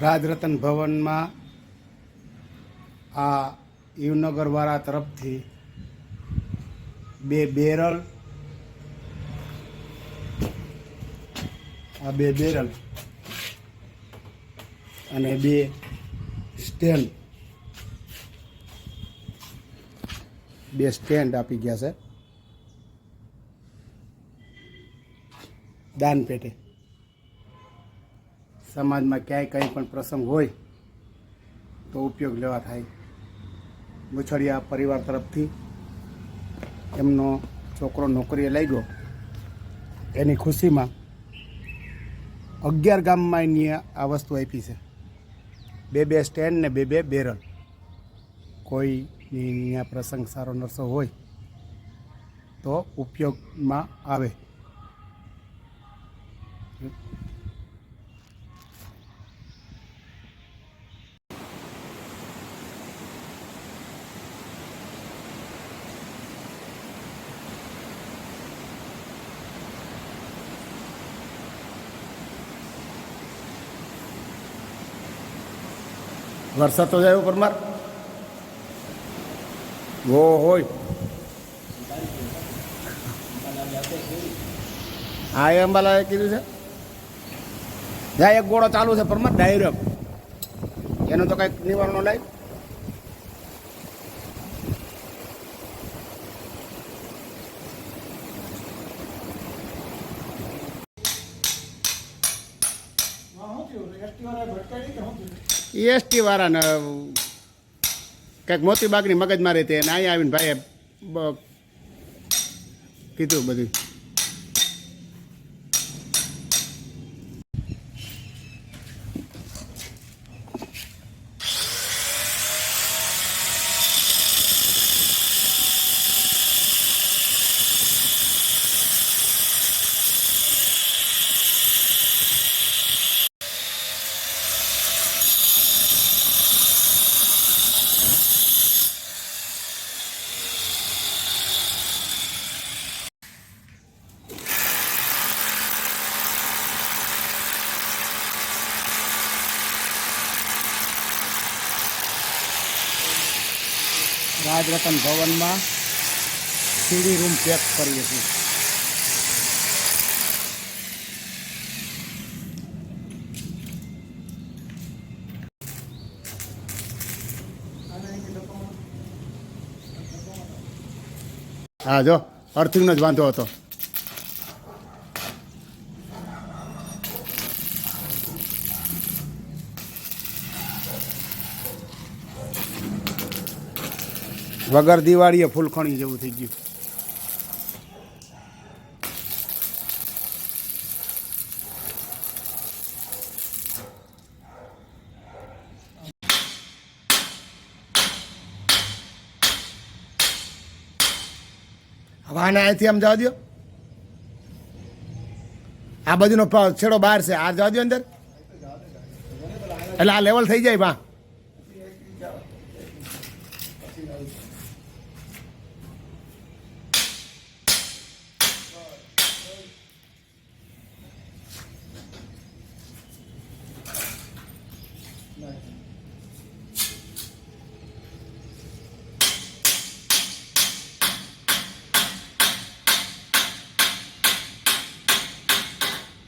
રાજરતન ભવનમાં આ યુવનગરવાળા તરફથી બે બેરલ, આ બે બેરલ અને બે સ્ટેન્ડ. બે સ્ટેન્ડ આપી ગયા છે. દાન પેટે. સમાજમાં ક્યાંય કંઈ પણ પ્રસંગ હોય તો ઉપયોગ લેવા થાય. મુછડિયા પરિવાર તરફથી એમનો છોકરો નોકરીએ લાગ્યો. એની ખુશીમાં અગિયાર ગામમાં એની આ વસ્તુ આપી છે. બે બે સ્ટેન્ડ ને બે બે બેરલ. કોઈની અહીંયા પ્રસંગ સારો નરસો હોય તો ઉપયોગમાં આવે. વરસાદ તો જાય પરમાર ઓ હોય. હા, એ અંબાલાએ કીધું છે. જાય, એક ગોળો ચાલુ છે પરમાર ડાયરેક્ટ એનું તો કંઈક નિવારણ લાય. એસટી વાળાને કંઈક મોતીબાગની મગજમારી હતી અને અહીંયા આવીને ભાઈએ કીધું બધું. રાજરતન ભવનમાં સીડી રૂમ પેક કરીએ છીએ. હા જો અર્થિંગનો જ વાંધો હતો. વગર દિવાળીએ ફૂલખણી જેવું થઈ ગયું. હવે આને અહીંથી આમ જવા દો. આ બાજુનો છેડો બહાર છે. આ જવા દો અંદર. એટલે આ લેવલ થઈ જાય ભા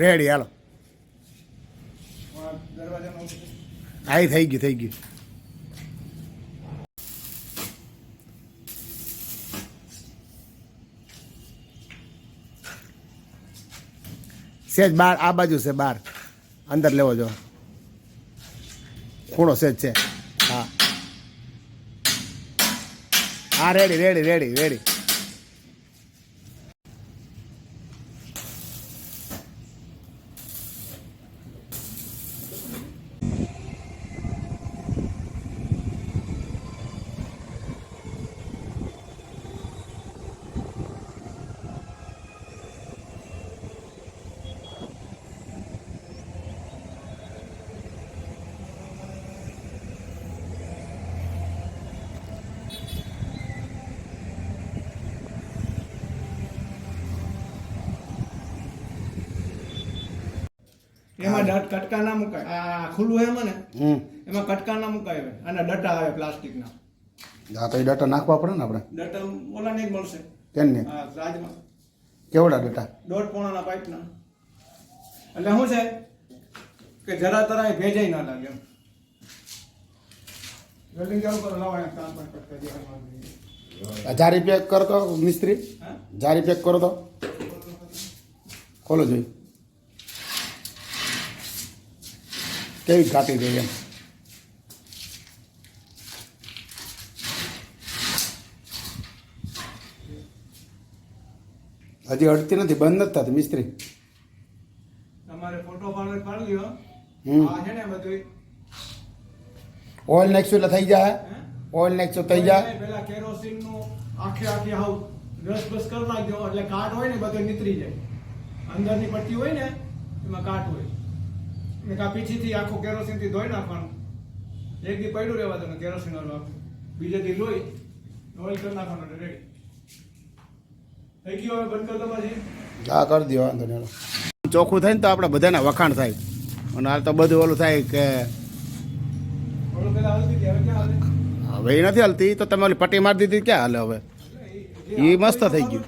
રેડી હાલો. આઈ, થઈ ગયું થઈ ગયું. સેજ બાર, આ બાજુ છે બાર. અંદર લેવો જો. ખૂણો સેજ છે. હા. હા રેડી રેડી રેડી રેડી એમાં ડટ કટકા ના મુકાય. આ ખુલ્લું એમાં ને? હમ. એમાં કટકા ના મુકાય હવે અને ડટા આવે પ્લાસ્ટિકના. હા તો એ ડટા નાખવા પડે ને આપણે? ડટા ઓલા નહીં મળશે. કેને આ રાજમાં. કેવડા ડટા? દોઢ પોણાના પાઇપના. એટલે શું છે? કે જરા તરાય ભેજાઈ ના લાગે એમ. કામ જારી પેક કરો તો મિસ્ત્રી. હા? જારી પેક કરો તો. ખોલો જોઈ. કેવી કાટી દે એમ હજી અડતી નથી બંધ નથી થતી મિસ્ત્રી તમારે ફોટો પાડે પાડી લ્યો. હમ. આ છે ને બધું ઓઇલ નાખશું એટલે થઈ જાય હે? ઓઇલ નાખશું થઈ જાય પેલા કેરોસીનનું આખે આખી હાવ રસ બસ કરી નાખજો. એટલે કાટ હોય ને બધું નીતરી જાય. અંદરની પટ્ટી હોય ને એમાં કાટ હોય. ને આ પીછીથી આખું કેરોસીનથી ધોઈ નાખવાનું. એક દી પડ્યું રહેવા દો કેરોસીન વાળું બીજે દી લોહી ઓઇલ કરી નાખવાનું એટલે રેડી થઈ ગયું હવે બંધ કરી દો પછી. હા કરી દો વાંધો નહીં ચોખ્ખું થાય ને તો આપણે બધાના વખાણ થાય. અને હાલ તો બધું ઓલું થાય કે હવે એ નથી હાલતી તો તમે ઓલી પટ્ટી મારી દીધી ક્યાં હાલે હવે? એ મસ્ત થઈ ગયું.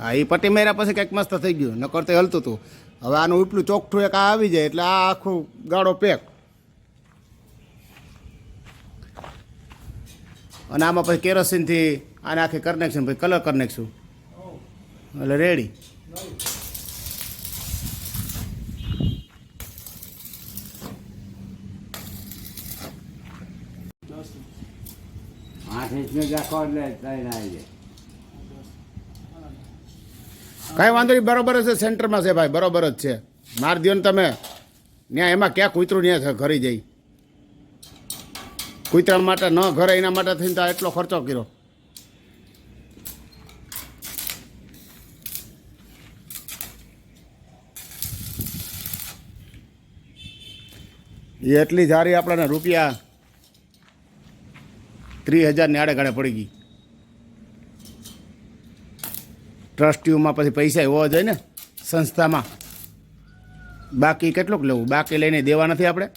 હા એ પટ્ટી માર્યા પછી કંઈક મસ્ત થઈ ગયું નકર તો હલતું હતું હવે આનું ઉપલું ચોખ્ઠું એક આવી જાય એટલે આ આખું ગાળો પેક. અને આમાં પછી કેરોસીનથી આને આખી કરી નાખશું પછી કલર કરી નાખશું. એટલે રેડી. આઠ ઇંચનો જાખો એટલે ત્રણ આવી જાય. કાંઈ વાંધો નહીં, બરોબર છે, સેન્ટરમાં છે ભાઈ, બરોબર જ છે. મારી દો ને તમે. ત્યાં એમાં ક્યાં કૂતરું ત્યાં ઘરી જાય કૂતરા માટે ન ઘરે, એના માટે થઈને તો એટલો ખર્ચો કર્યો. એટલી જારી આપણને રૂપિયા ત્રીસ હજારની આડે ગાડે પડી ગઈ. ટ્રસ્ટીઓમાં પછી પૈસા હોવા જોઈએ ને સંસ્થામાં. બાકી કેટલુંક લેવું? બાકી લઈને દેવા નથી આપણે?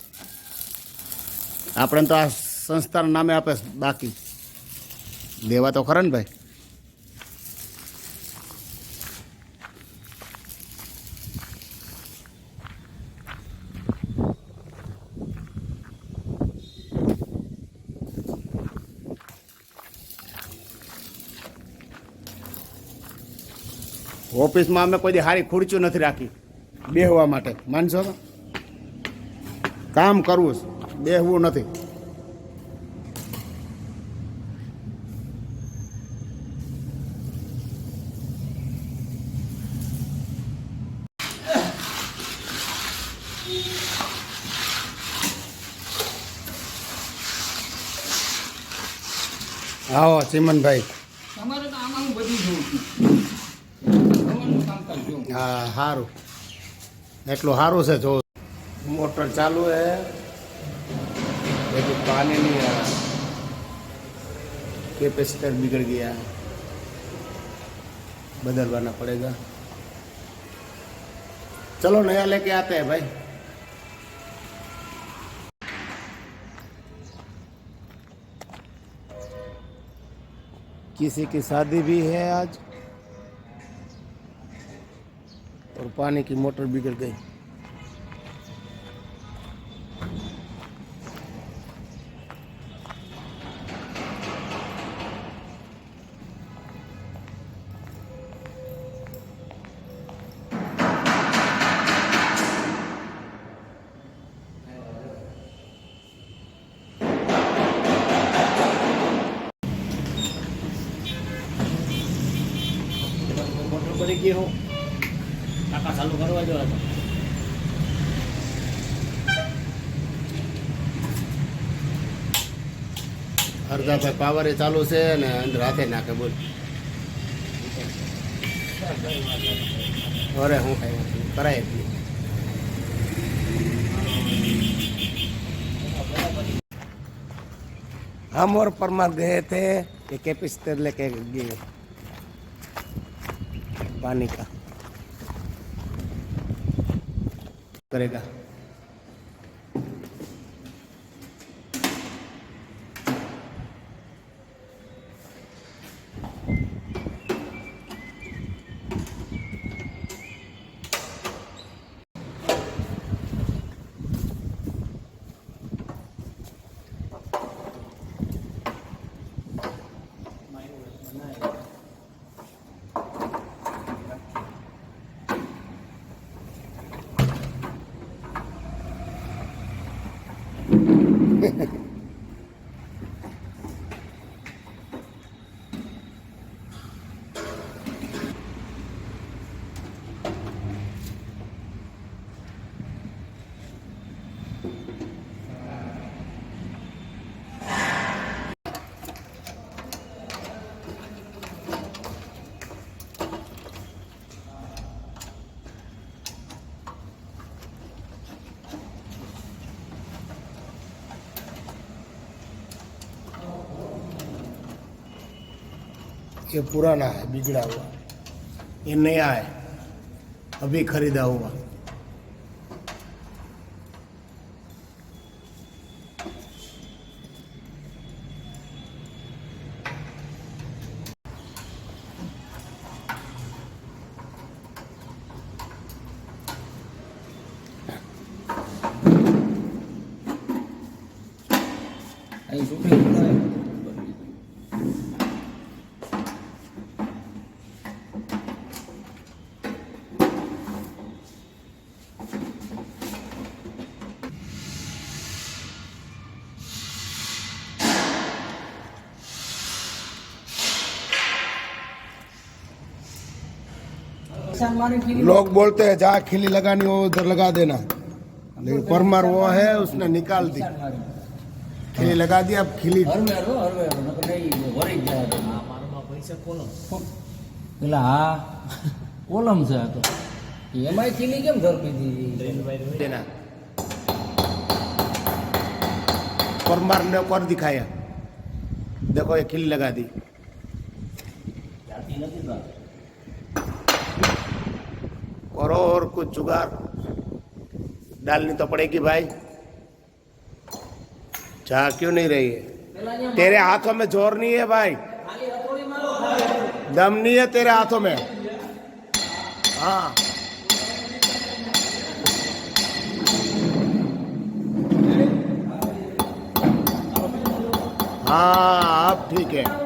આપણે તો આ સંસ્થાના નામે આપે બાકી. દેવા તો ખરા ને ભાઈ? ઓફિસમાં અમે કોઈ સારી ખુરચીઓ નથી રાખી. બેહવા માટે. માનશો તો કામ કરવું છે. બેહવું નથી. આવો, ચિમનભાઈ. તમારે તો આમાં બધું જોઉં છું. હા સારું એટલું સારું છે જો મોટર ચાલુ है लेकिन पानी नहीं आ रहा कैपेसिटर बिगड़ गया है बदलवाना पड़ेगा चलो नया लेके आते हैं भाई किसी की शादी भी है आज और पानी की मोटर बिगड़ गई। मोटर हो? કરવા જો અડધા ભાઈ પાવર એ ચાલુ છે ને અંદર હાથે નાખે બોલ અરે હું કઈ નથી કરાય જ નહીં हम और परमा गए थे कि कैपेसिटर लेके गए पानी का करेगा ये पुराना है बिगड़ा हुआ ये नया है अभी खरीदा हुआ અહીં लोग बोलते हैं जहाँ खिली लगानी हो उधर लगा देना लेकिन परमार वो है उसने निकाल दी निशान मारी खिली लगा दी अब खिली હરવે હરવો, હરવે હરવો. નકર નહીં, વળી જ જાય તો. પેલા હા કોલમ છે આ તો એમાંય ખીલી કેમ ધરપી દીધી देना परमार ने कर दिखाया देखो ये खिली लगा दी જાતી નથી और और कुछ जुगाड़। डालनी तो पड़ेगी भाई। चाह क्यों नहीं रही है? तेरे हाथों में ज़ोर नहीं है भाई। दम नहीं है तेरे हाथों में। हाँ। हाँ आप ठीक है।